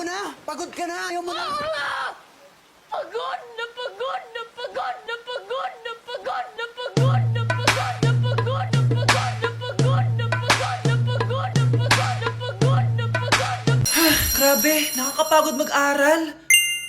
mo na! Pagod ka na! Ayaw mo na! Pagod na pagod na pagod na pagod na pagod na pagod na pagod na pagod na pagod na pagod na pagod na pagod na pagod na pagod na pagod na Grabe, nakakapagod mag-aral.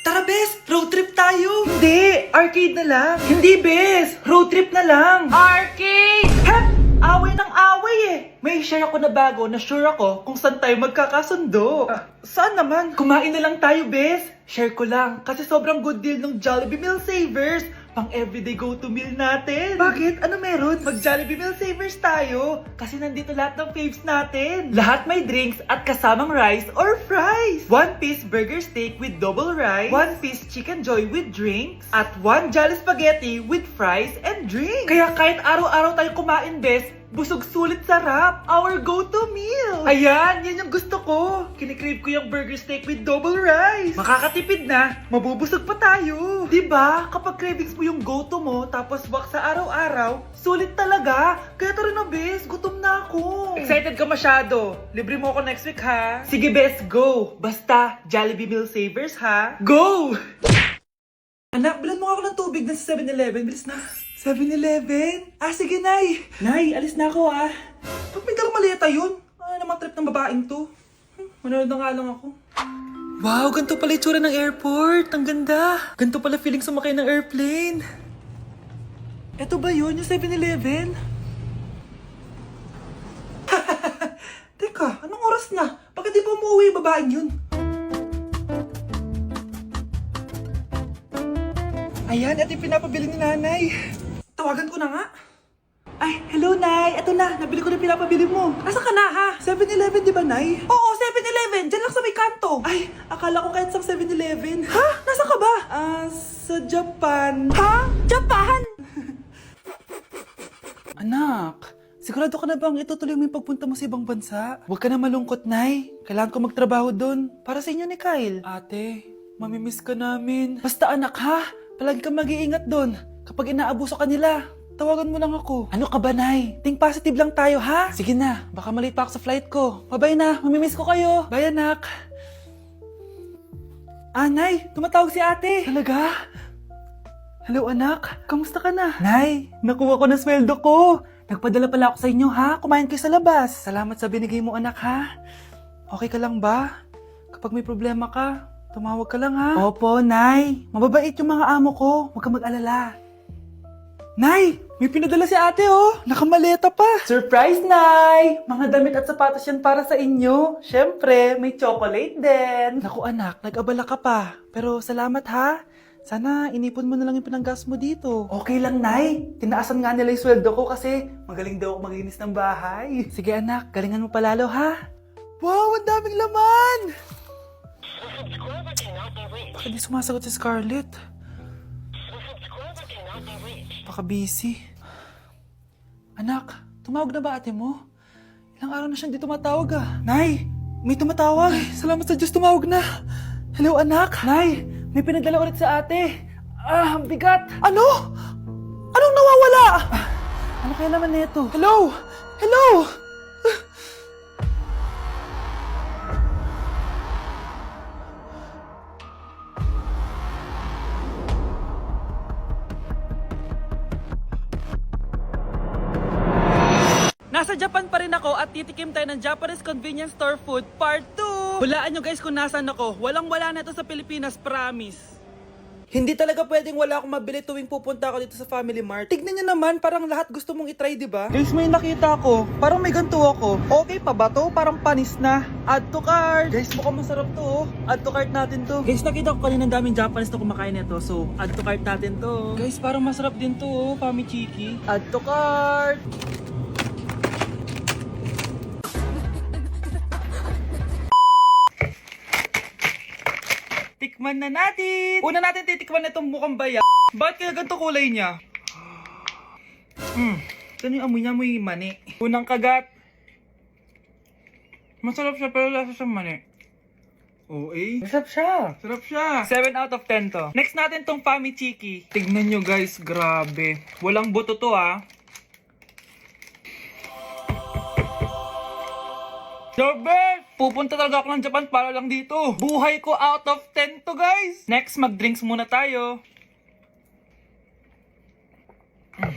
Tara, Bes, road trip tayo. Hindi, arcade na lang. Hindi, Bes, road trip na lang. Arcade! Hep! Away ng away eh. May share ako na bago na sure ako kung saan tayo magkakasundo. saan naman? Kumain na lang tayo, Bes. Share ko lang kasi sobrang good deal ng Jollibee Meal Savers. Pang everyday go-to meal natin. Bakit? Ano meron? Mag Jollibee Meal Savers tayo. Kasi nandito lahat ng faves natin. Lahat may drinks at kasamang rice or fries. One piece burger steak with double rice. One piece chicken joy with drinks. At one Jolly Spaghetti with fries and drinks. Kaya kahit araw-araw tayo kumain, bes, Busog sulit sarap! Our go-to meal! Ayan, yan yung gusto ko! Kinikrave ko yung burger steak with double rice! Makakatipid na, mabubusog pa tayo! 'Di ba? Kapag cravings mo yung go-to mo, tapos wak sa araw-araw, sulit talaga! Kaya tara na, bes, gutom na ako! Excited ka masyado! Libre mo ako next week, ha? Sige, bes, go! Basta, Jollibee Meal Savers, ha? Go! Anak, bilan mo ako ng tubig na sa 7-Eleven. Bilis na. 7-Eleven? Ah, sige, Nay. Nay, alis na ako, ah. Ba't may dalang maleta yun? Ah, naman trip ng babaeng to. Hmm, manonood na nga lang ako. Wow, ganito pala itsura ng airport. Ang ganda. Ganito pala feeling sumakay ng airplane. Ito ba yun, yung 7-Eleven? Teka, anong oras na? Bakit di pa umuwi yung babaeng yun? Ayan, ito yung pinapabili ni nanay. Tawagan ko na nga. Ay, hello, Nay. Ito na, nabili ko na pinapabili mo. Asa ka na, ha? 7-Eleven, di ba, Nay? Oo, 7-Eleven. Diyan lang sa may kanto. Ay, akala ko kahit sa 7-Eleven. Ha? Nasa ka ba? Ah, sa Japan. Ha? Japan? Anak, sigurado ka na bang itutuloy mo yung pagpunta mo sa ibang bansa? Huwag ka na malungkot, Nay. Kailangan ko magtrabaho doon. Para sa inyo ni Kyle. Ate, mamimiss ka namin. Basta anak, ha? Palagi kang mag-iingat doon. Kapag inaabuso ka nila, tawagan mo lang ako. Ano ka ba, Nay? Think positive lang tayo, ha? Sige na, baka malate pa ako sa flight ko. Bye-bye na, mamimiss ko kayo. Bye, anak. Ah, Nay, tumatawag si ate. Talaga? Hello anak, kamusta ka na? Nay, nakuha ko na sweldo ko. Nagpadala pala ako sa inyo ha, kumain kayo sa labas. Salamat sa binigay mo anak ha. Okay ka lang ba? Kapag may problema ka, tumawag ka lang ha. Opo, Nay. Mababait yung mga amo ko. Huwag kang mag-alala. Nay, may pinadala si ate oh. Nakamaleta pa. Surprise, Nay! Mga damit at sapatos yan para sa inyo. Siyempre, may chocolate din. Naku anak, nag-abala ka pa. Pero salamat ha. Sana inipon mo na lang yung pinanggas mo dito. Okay lang, Nay. Tinaasan nga nila yung sweldo ko kasi magaling daw ako maglinis ng bahay. Sige anak, galingan mo palalo ha. Wow, ang daming laman! Bakit di sumasagot si Scarlett? Baka busy. Anak, tumawag na ba ate mo? Ilang araw na siyang di tumatawag ah. Nay, may tumatawag. Ay, salamat sa Diyos tumawag na. Hello anak. Nay, may pinadala ulit sa ate. Ah, ang bigat. Ano? Anong nawawala? Ah, ano kaya naman nito? Hello? Hello? Nasa Japan pa rin ako at titikim tayo ng Japanese convenience store food part 2. Hulaan nyo guys kung nasan ako. Walang wala na ito sa Pilipinas, promise. Hindi talaga pwedeng wala akong mabili tuwing pupunta ako dito sa Family Mart. Tignan nyo naman, parang lahat gusto mong itry, di ba? Guys, may nakita ko. Parang may ganito ako. Okay pa ba to? Parang panis na. Add to cart. Guys, mukhang masarap to. oh. Add to cart natin to. Guys, nakita ko kanina daming Japanese na kumakain nito. So, add to cart natin to. Guys, parang masarap din to, oh, Pamichiki. Add to cart. Tikman na natin! Una natin titikman na itong mukhang baya. Bakit kaya ganito kulay niya? Hmm, ito yung amoy niya, amoy mani. Unang kagat. Masarap siya pero lasa sa mani. Oo eh. Masarap siya. Sarap siya. 7 out of 10 to. Next natin tong Pamichiki. Tignan nyo guys, grabe. Walang buto to ah. Best! Pupunta talaga ako ng Japan para lang dito. Buhay ko out of 10 to guys. Next, mag-drinks muna tayo. Mm.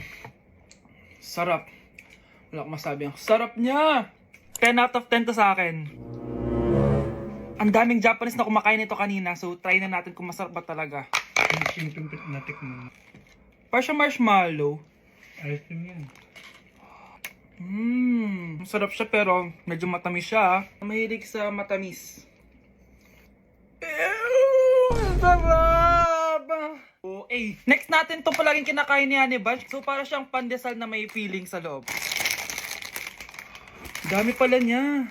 Sarap. Wala akong masabi. Ang sarap niya. 10 out of 10 to sa akin. Ang daming Japanese na kumakain nito kanina, so try na natin kung masarap ba talaga. Simpleng natik mo. Para siya marshmallow. Ayos din yan. Mmm, masarap siya pero medyo matamis siya. ah. Mahilig sa matamis. Ew, sarap! Oh. Next natin itong palaging kinakain ni Honey Bunch. So, para siyang pandesal na may feeling sa loob. Dami pala niya.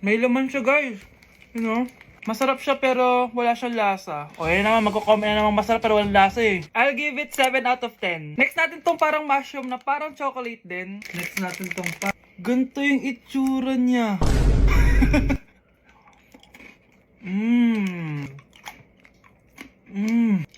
May laman siya, guys. You know? Masarap siya pero wala siyang lasa. O yun naman, magko-comment na naman masarap pero walang lasa eh. I'll give it 7 out of 10. Next natin tong parang mushroom na parang chocolate din. Next natin tong pa. Ganito yung itsura niya. Mmm. Mmm.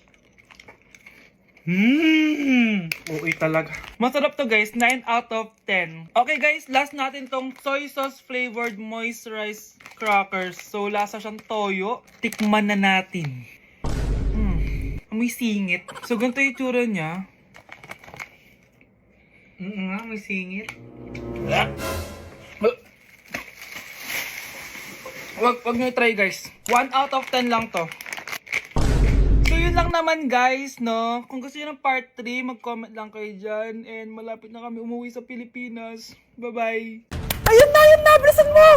Mmm. Okay talaga. Masarap to guys. 9 out of 10. Okay guys, last natin tong soy sauce flavored moisturized crackers. So lasa siyang toyo. Tikman na natin. Mm. Amoy singit. So ganito yung itsura niya. Oo nga, may singit. Wag, wag nyo try guys. 1 out of 10 lang to. Lang naman guys, no? Kung gusto nyo ng part 3, mag-comment lang kayo dyan. And malapit na kami umuwi sa Pilipinas. Bye-bye! Ayun na, ayun na! Bilisan mo!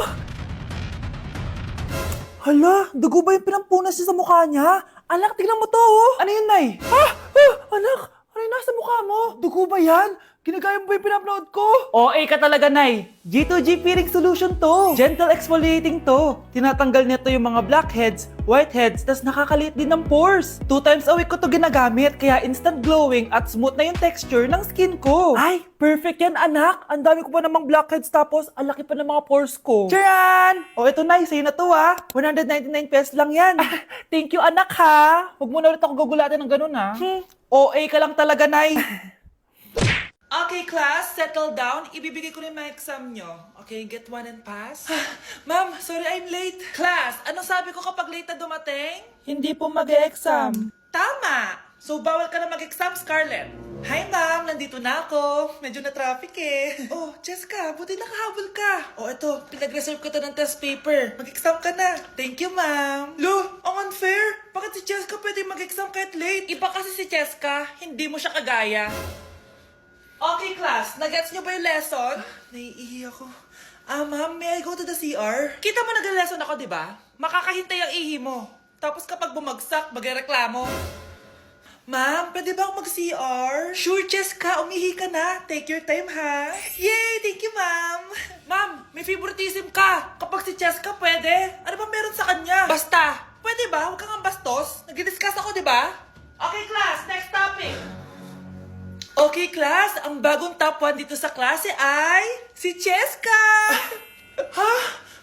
Hala, dugo ba yung pinampunas niya sa mukha niya? Anak, tignan mo to, oh! Ano yun, Nay? Ah! ah anak! Ano yung nasa mukha mo? Dugo ba yan? Ginagaya mo ba yung pinupload ko? OA ka talaga, Nay. G2G peeling solution to. Gentle exfoliating to. Tinatanggal nito yung mga blackheads, whiteheads, tas nakakaliit din ng pores. Two times a week ko to ginagamit, kaya instant glowing at smooth na yung texture ng skin ko. Ay, perfect yan anak. Ang dami ko pa namang blackheads tapos ang laki pa ng mga pores ko. Charan! O eto na, sa'yo na to ah. 199 pesos lang yan. Thank you anak ha. Huwag mo na ulit ako gugulatin ng ganun ha. Hmm. OA ka lang talaga, Nay. Okay, class, settle down. Ibibigay ko na yung mga exam nyo. Okay, get one and pass. Ma'am, sorry I'm late. Class, anong sabi ko kapag late na dumating? Hindi po mag-exam. Tama! So, bawal ka na mag-exam, Scarlett. Hi, ma'am. Nandito na ako. Medyo na traffic eh. Oh, Jessica, buti nakahabol ka. Oh, eto, pinag-reserve ko to ng test paper. Mag-exam ka na. Thank you, ma'am. Lo, ang unfair. Bakit si Jessica pwede mag-exam kahit late? Iba kasi si Jessica, hindi mo siya kagaya. Okay, class. Nagets niyo ba yung lesson? Naiihi ako. Ah, ma'am, may I go to the CR? Kita mo nag-lesson ako, di ba? Makakahintay ang ihi mo. Tapos kapag bumagsak, magreklamo. Ma'am, pwede ba ako mag-CR? Sure, Jessica. Umihi ka na. Take your time, ha? Yay! Thank you, ma'am. Ma'am, may favoritism ka. Kapag si Jessica, pwede. Ano ba meron sa kanya? Basta. Pwede ba? Huwag kang bastos. Nag-discuss ako, di ba? Okay, class. Next topic. Okay, class. Ang bagong top 1 dito sa klase ay si Cheska! ha?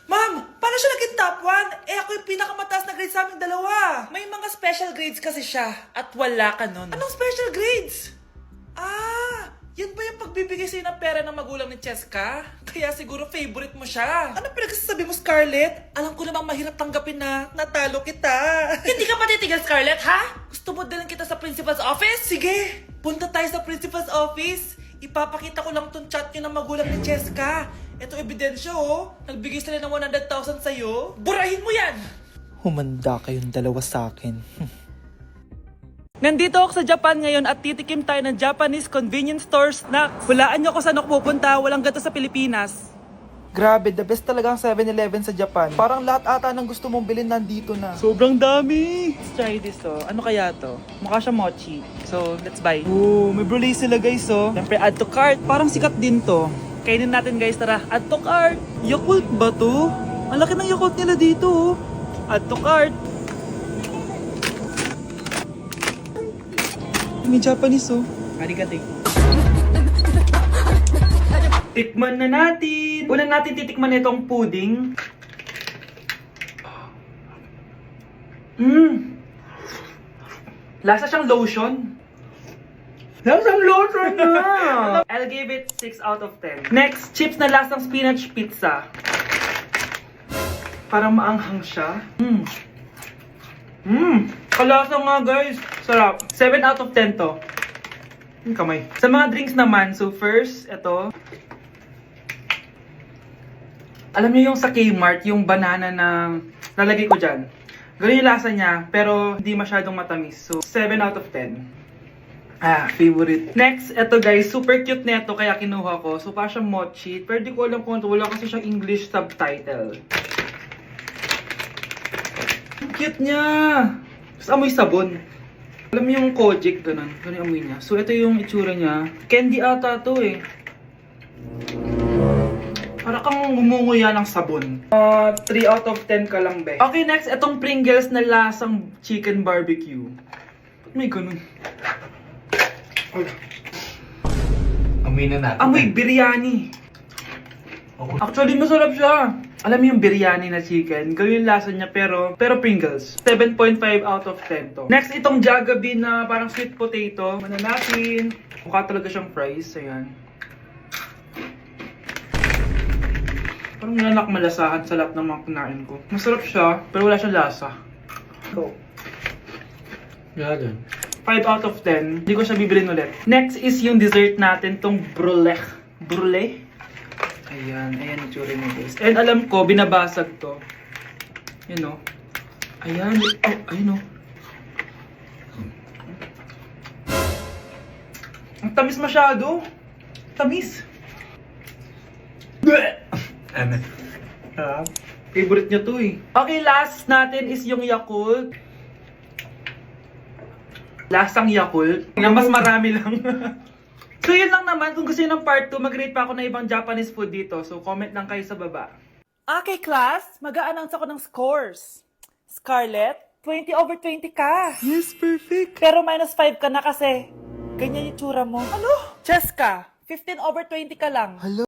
Ma'am, paano siya naging top 1? Eh, ako yung pinakamataas na grade sa aming dalawa. May mga special grades kasi siya at wala ka nun. Anong special grades? Ah, yan ba yung pagbibigay sa'yo ng pera ng magulang ni Cheska? Kaya siguro favorite mo siya. Ano pinagsasabi mo, Scarlett? Alam ko namang mahirap tanggapin na natalo kita. Hindi ka patitigil, Scarlett, ha? Gusto mo dalhin kita sa principal's office? Sige, punta tayo sa principal's office. Ipapakita ko lang tong chat nyo ng magulang ni Cheska. Ito ebidensya, oh. Nagbigay sila ng 100,000 sa'yo. Burahin mo yan! Humanda kayong dalawa sa akin. Nandito ako sa Japan ngayon at titikim tayo ng Japanese convenience store snacks. Hulaan niyo kung saan ako pupunta, walang ganito sa Pilipinas. Grabe, the best talaga ang 7-Eleven sa Japan. Parang lahat ata ng gusto mong bilhin nandito na. Sobrang dami! Let's try this oh. Ano kaya to? Mukha siya mochi. So, let's buy. Oh, may brulay sila guys oh. Siyempre, add to cart. Parang sikat din to. Kainin natin guys, tara. Add to cart. Yakult ba to? Ang laki ng Yakult nila dito oh. Add to cart. May Japanese oh. Arigato. Tikman na natin. Una natin titikman itong pudding. Mmm. Lasa siyang lotion. Lasang loto na! I'll give it 6 out of 10. Next, chips na lasang spinach pizza. Parang maanghang siya. Mmm. Mmm. Kalasa nga guys. Sarap. 7 out of 10 to. Yung kamay. Sa mga drinks naman, so first, ito. Alam niyo yung sa Kmart, yung banana na lalagay ko dyan. Ganun yung lasa niya, pero hindi masyadong matamis. So, 7 out of 10. Ah, favorite. Next, eto guys, super cute nito kaya kinuha ko. So, pa siyang mochi. Pero di ko alam kung ano, wala kasi siyang English subtitle. Cute niya! Tapos amoy sabon. Alam mo yung Kojic, ganun. Ganun yung amoy niya. So, ito yung itsura niya. Candy ata to eh. Para kang ngumunguya ng sabon. Uh, 3 out of 10 ka lang, be. Okay, next, itong Pringles na lasang chicken barbecue. Ba't may ganun? Amoy na natin. Amoy biryani. Actually, masarap siya. Alam mo yung biryani na chicken, ganun yung lasa niya pero pero Pringles. 7.5 out of 10 to. Next, itong Jollibee na parang sweet potato. Ano natin? Mukha talaga siyang fries. Ayan. Parang nanak malasahan sa lahat ng mga kinain ko. Masarap siya, pero wala siyang lasa. Go. Gagan. 5 out of 10. Hindi ko siya bibilin ulit. Next is yung dessert natin, tong brulech. Brule? Ayan, ayan yung tsura niya guys. And alam ko, binabasag to. Yun o. Ayan, oh, ayun o. Ang tamis masyado. Tamis. Ano? Ah, favorite niya to eh. Okay, last natin is yung Yakult. Lasang Yakult. Na mas marami lang. so yun lang naman. Kung gusto nyo ng part 2, mag-rate pa ako ng ibang Japanese food dito. So comment lang kayo sa baba. Okay, class, mag-a-announce ako ng scores. Scarlett, 20 over 20 ka. Yes, perfect. Pero minus 5 ka na kasi ganyan yung tsura mo. Ano? Cheska, 15 over 20 ka lang.